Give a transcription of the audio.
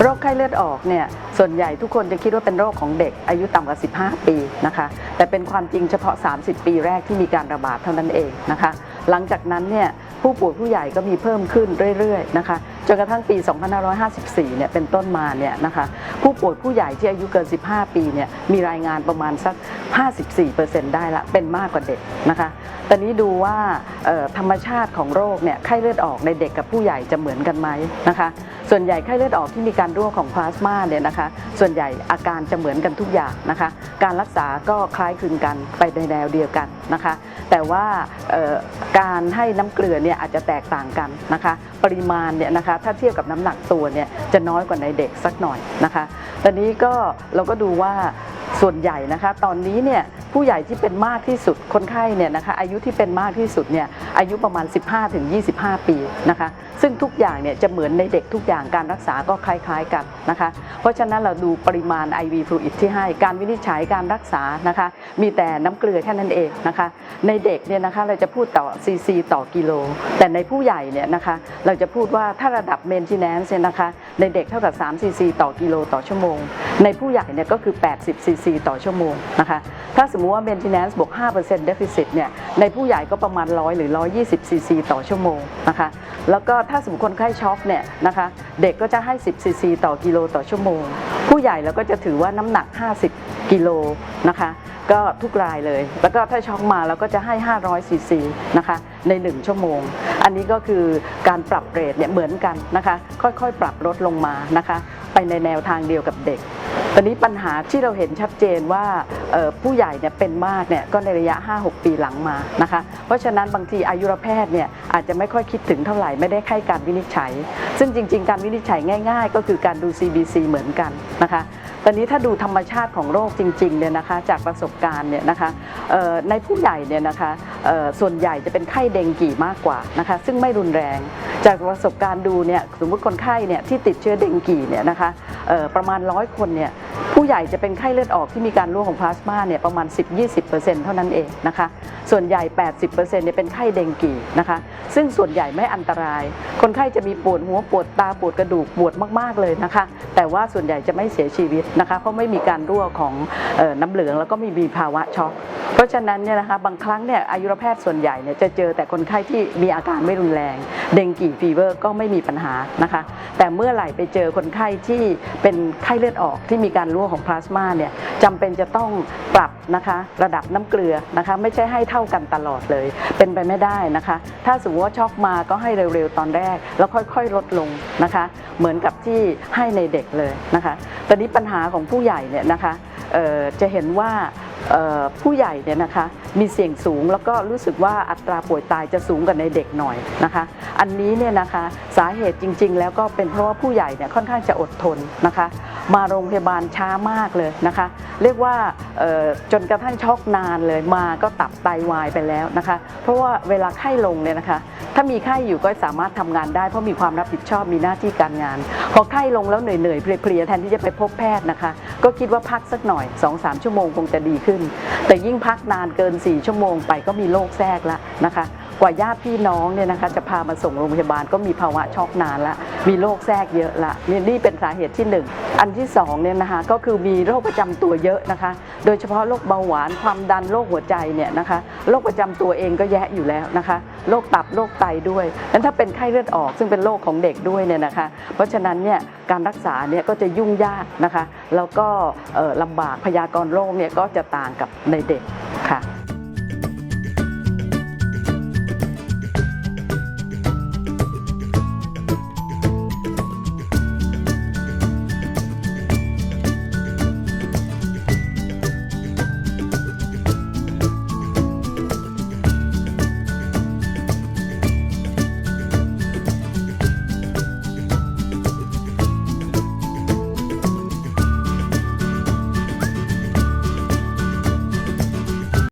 โรคไข้เลือดออกเนี่ยส่วนใหญ่ทุกคนจะคิดว่าเป็นโรคของเด็กอายุต่ำกว่า 15 ปีนะคะแต่เป็นความจริงเฉพาะ 30 ปีแรกที่มีการระบาดเท่านั้นเองนะคะหลังจากนั้นเนี่ยผู้ป่วยผู้ใหญ่ก็มีเพิ่มขึ้นเรื่อยๆนะคะจนกระทั่งปี 2554 เนี่ยเป็นต้นมาเนี่ยนะคะผู้ป่วยผู้ใหญ่ที่อายุเกิน 15 ปีเนี่ยมีรายงานประมาณสัก54%ได้ละเป็นมากกว่าเด็กนะคะตอนนี้ดูว่าธรรมชาติของโรคเนี่ยไข้เลือดออกในเด็กกับผู้ใหญ่จะเหมือนกันไหมนะคะส่วนใหญ่ไข้เลือดออกที่มีการรั่วของพลาสมาเนี่ยนะคะส่วนใหญ่อาการจะเหมือนกันทุกอย่างนะคะการรักษาก็คล้ายคลึงกันไปในแนวเดียวกันนะคะแต่ว่าการให้น้ำเกลือเนี่ยอาจจะแตกต่างกันนะคะปริมาณเนี่ยนะคะถ้าเทียบกับน้ำหนักตัวเนี่ยจะน้อยกว่าในเด็กสักหน่อยนะคะตอนนี้ก็เราก็ดูว่า ส่วนใหญ่นะคะ ตอนนี้เนี่ยผู้ใหญ่ที่เป็นมากที่สุดคนไข้เนี่ยนะคะอายุที่เป็นมากที่สุดเนี่ยอายุประมาณ 15-25 ปีนะคะ ซึ่งทุกอย่างเนี่ยจะเหมือนในเด็กทุกอย่างการรักษาก็คล้ายๆกันนะคะ เพราะฉะนั้นเราดูปริมาณ IV fluid ที่ให้การวินิจฉัยการรักษานะคะ มีแต่น้ำเกลือแค่นั้นเองนะคะ ในเด็กเนี่ยนะคะเราจะพูดต่อซีซีต่อกิโล แต่ในผู้ใหญ่เนี่ยนะคะเราจะพูดว่าถ้าระดับ maintenance เนี่ยนะคะในเด็กเท่ากับ3ซีซีต่อกิโลต่อชั่วโมง ในผู้ใหญ่เนี่ยก็คือ 80ซีซีต่อชั่วโมงนะคะถ้าสมมุติว่า maintenance บวก5% deficit เนี่ยในผู้ใหญ่ก็ประมาณ 100 หรือ 120ซีซีต่อชั่วโมงนะคะ แล้วก็ถ้าสมมติคนไข้ช็อกเนี่ยนะคะเด็กก็จะให้ 10ซีซีต่อกิโลต่อชั่วโมง ผู้ใหญ่เราก็จะถือว่าน้ำหนัก 50 กิโลนะคะ ก็ทุกรายเลย แล้วก็ถ้าช็อกมาเราก็จะให้ 500ซีซีนะคะใน 1 ชั่วโมง อันนี้ก็คือการปรับเรทเนี่ยเหมือนกันนะคะ ค่อยๆ ปรับลดลงมานะคะ ไปในแนวทางเดียวกับเด็ก ตอนนี้ปัญหาที่เราเห็นชัดเจนว่าผู้ใหญ่เนี่ยเป็นมากเนี่ยก็ในระยะ 5-6 ปีหลังมานะคะ เพราะฉะนั้นบางทีอายุรแพทย์เนี่ยอาจจะไม่ค่อยคิดถึงเท่าไหร่ไม่ได้ให้การวินิจฉัย ซึ่งจริง ๆ การวินิจฉัยง่าย ๆ ก็คือการดู CBC เหมือนกันนะคะตอนนี้ถ้าดูธรรมชาติของโรคจริงๆเนี่ยนะคะจากประสบการณ์เนี่ยนะคะในผู้ใหญ่เนี่ยนะคะส่วนใหญ่จะเป็นไข้เดงกี่มากกว่านะคะซึ่งไม่รุนแรง จากประสบการณ์ดูเนี่ยสมมติคนไข้เนี่ยที่ติดเชื้อเดงกีเนี่ยนะคะประมาณร้อยคนเนี่ยผู้ใหญ่จะเป็นไข้เลือดออกที่มีการรั่วของพลาสมาเนี่ยประมาณ 10-20%เท่านั้นเองนะคะส่วนใหญ่ 80%เนี่ยเป็นไข้เดงกีนะคะซึ่งส่วนใหญ่ไม่อันตราย คนไข้จะมีปวดหัวปวดตาปวดกระดูกปวดมากๆเลยนะคะแต่ว่าส่วนใหญ่จะไม่เสียชีวิตนะคะเพราะไม่มีการรั่วของออน้ำเหลืองแล้วก็ไม่มีภาวะช็อก เพราะฉะนั้นเนี่ยนะคะบางครั้งเนี่ยอายุรแพทย์ส่วนใหญ่เนี่ยจะเจอแต่คนไข้ที่มีอาการไม่รุนแรง เดงกีฟีเวอร์ก็ไม่มีปัญหานะคะ แต่เมื่อไหร่ไปเจอคนไข้ที่เป็นไข้เลือดออกที่มีการรั่วของพลาสมาเนี่ยจำเป็นจะต้องปรับนะคะระดับน้ำเกลือนะคะไม่ใช่ให้เท่ากันตลอดเลย เป็นไปไม่ได้นะคะ ถ้าสมมติว่าช็อกมาก็ให้เร็วๆตอนแรก แล้วค่อยๆลดลงนะคะ เหมือนกับที่ให้ในเด็กเลยนะคะตอนนี้ปัญหาของผู้ใหญ่เนี่ยนะคะจะเห็นว่า ผู้ใหญ่เนี่ยนะคะมีเสี่ยงสูงแล้วก็รู้สึกว่าอัตราป่วยตายจะสูงกว่าในเด็กหน่อยนะคะ อันนี้เนี่ยนะคะสาเหตุจริงๆ แล้วก็เป็นเพราะว่าผู้ใหญ่เนี่ยค่อนข้างจะอดทนนะคะ มาโรงพยาบาลช้ามากเลยนะคะ เรียกว่าจนกระทั่งช็อกนานเลยมาก็ตับไตวายไปแล้วนะคะ เพราะว่าเวลาไข้ลงเนี่ยนะคะ ถ้ามีไข้อยู่ก็สามารถทำงานได้เพราะมีความรับผิดชอบมีหน้าที่การงาน พอไข้ลงแล้วเหนื่อยๆเพลียๆแทนที่จะไปพบแพทย์นะคะ ก็คิดว่าพักสักหน่อย 2-3 ชั่วโมงคงจะดีขึ้น แต่ยิ่งพักนานเกิน 4 ชั่วโมงไปก็มีโรคแทรกแล้วนะคะ กว่าญาติพี่น้องเนี่ยนะคะจะพามาส่งโรงพยาบาลก็มีภาวะช็อกนานละมีโรคแทรกเยอะละนี่นี่เป็นสาเหตุที่หนึ่งอันที่สองเนี่ยนะคะก็คือมีโรคประจำตัวเยอะนะคะ โดยเฉพาะโรคเบาหวานความดันโรคหัวใจเนี่ยนะคะโรคประจำตัวเองก็แย่อยู่แล้วนะคะโรคตับโรคไตด้วยนั้นถ้าเป็นไข้เลือดออกซึ่งเป็นโรคของเด็กด้วยเนี่ยนะคะเพราะฉะนั้นเนี่ยการรักษาเนี่ยก็จะยุ่งยากนะคะ แล้วก็ลำบากพยากรณ์โรคเนี่ยก็จะต่างกับในเด็ก